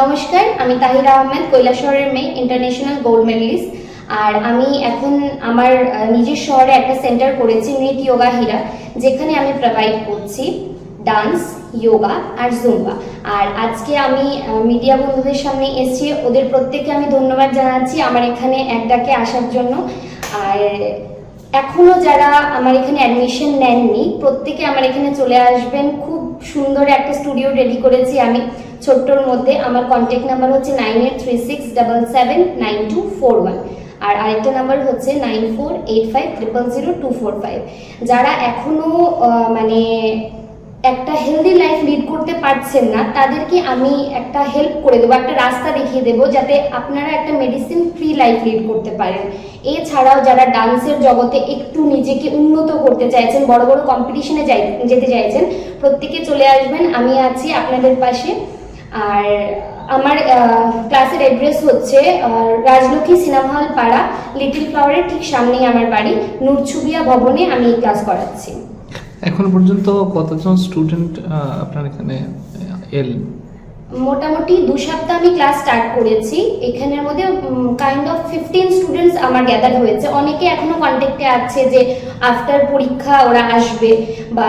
নমস্কার, আমি তাহির আহমেদ, কৈলাসহরের মেয়ে ইন্টারন্যাশনাল গোল্ড মেডেলিস্ট আর আমি এখন আমার নিজের শহরে একটা সেন্টার করেছি নৃত যোগা হীরা যেখানে আমি প্রোভাইড করছি ডান্স যোগা আর জুম্বা আর আজকে আমি মিডিয়া বন্ধুদের সামনে এসেছি ওদের প্রত্যেককে আমি ধন্যবাদ জানাচ্ছি আমার এখানে এক ডাকে আসার জন্য। আর এখনও যারা আমার এখানে অ্যাডমিশন নেননি, প্রত্যেকে আমার এখানে চলে আসবেন। খুব সুন্দর একটা স্টুডিও রেডি করেছি আমি। ছোট্টর মধ্যে আমার কন্ট্যাক্ট নাম্বার হচ্ছে nine eight three six double seven nine two four one আর আরেকটা নাম্বার হচ্ছে nine four eight five triple zero two four five যারা এখনও মানে একটা হেলদি লাইফ লিড করতে পারছেন না, তাদেরকে আমি একটা হেল্প করে দেবো, একটা রাস্তা দেখিয়ে দেবো, যাতে আপনারা একটা মেডিসিন ফ্রি লাইফ লিড করতে পারেন। এছাড়াও যারা ডান্সের জগতে একটু নিজেকে উন্নত করতে চাইছেন, বড় বড় কম্পিটিশনে যাই, যেতে চাইছেন, প্রত্যেকে চলে আসবেন। আমি আছি আপনাদের পাশে। আর আমার ক্লাসের অ্যাড্রেস হচ্ছে রাজলক্ষ্মী সিনেমা হল পাড়া লিটল ফ্লাওয়ারের ঠিক সামনেই আমার বাড়ি নূরছুবিয়া ভবনে আমি ক্লাস করাচ্ছি। এখন পর্যন্ত কতজন স্টুডেন্ট আপনার এখানে এল মোটামুটি দু সপ্তাহ আমি ক্লাস স্টার্ট করেছি। এখানের মধ্যে কাইন্ড অফ ফিফটিন স্টুডেন্টস আমার গ্যাদার হয়েছে। অনেকে এখনও কন্ট্যাক্টে আছে যে আফটার পরীক্ষা ওরা আসবে বা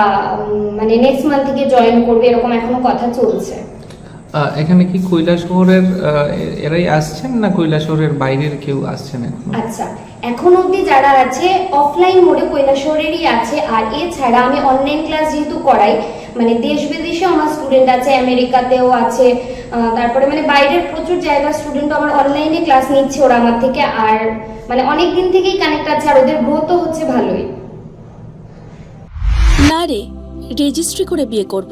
মানে নেক্সট মান্থ থেকে জয়েন করবে এরকম এখনও কথা চলছে। এখানে কি কৈলাসহরের আহ, এ- এরাই আসছেন না কৈলাসহরের বাইরের কেউ আসছেন এখন? আচ্ছা এখন অবধি যারা আছে অফলাইন মোডে কৈলাসহরেরই আছে আর এছাড়া আমি অনলাইন ক্লাস যেহেতু করাই মানে দেশ বিদেশেও আমার স্টুডেন্ট আছে আমেরিকাতেও আছে তারপরে মানে বাইরের প্রচুর জায়গার স্টুডেন্ট আমার অনলাইনে ক্লাস নিচ্ছে ওরা আমার থেকে আর মানে অনেক দিন থেকেই কানেক্ট আছে আর ওদের গ্রোথও হচ্ছে ভালোই। না রে রেজিস্ট্রি করে বিয়ে করব।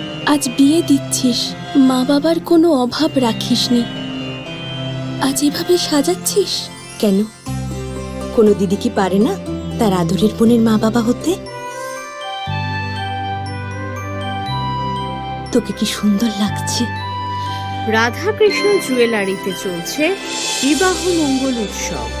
আজ বিয়ে দিচ্ছিস মা বাবার কোনো অভাব রাখিসনি। আজ এভাবে সাজাচ্ছিস কেন? কোনো দিদি কি পারে না তার আদরের বোনের মা বাবা হতে? তোকে কি সুন্দর লাগছে? রাধাকৃষ্ণ জুয়েলারিতে চলছে বিবাহ মঙ্গল উৎসব।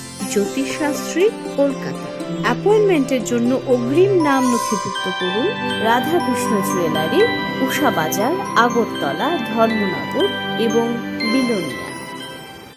জ্যোতিষশাস্ত্রী, কলকাতা। অ্যাপয়েন্টমেন্টের জন্য অগ্রিম নাম নথিভুক্ত করুন রাধাকৃষ্ণ জুয়েলারি, উষা বাজার, আগরতলা, ধর্মনগর এবং বিলোনিয়া।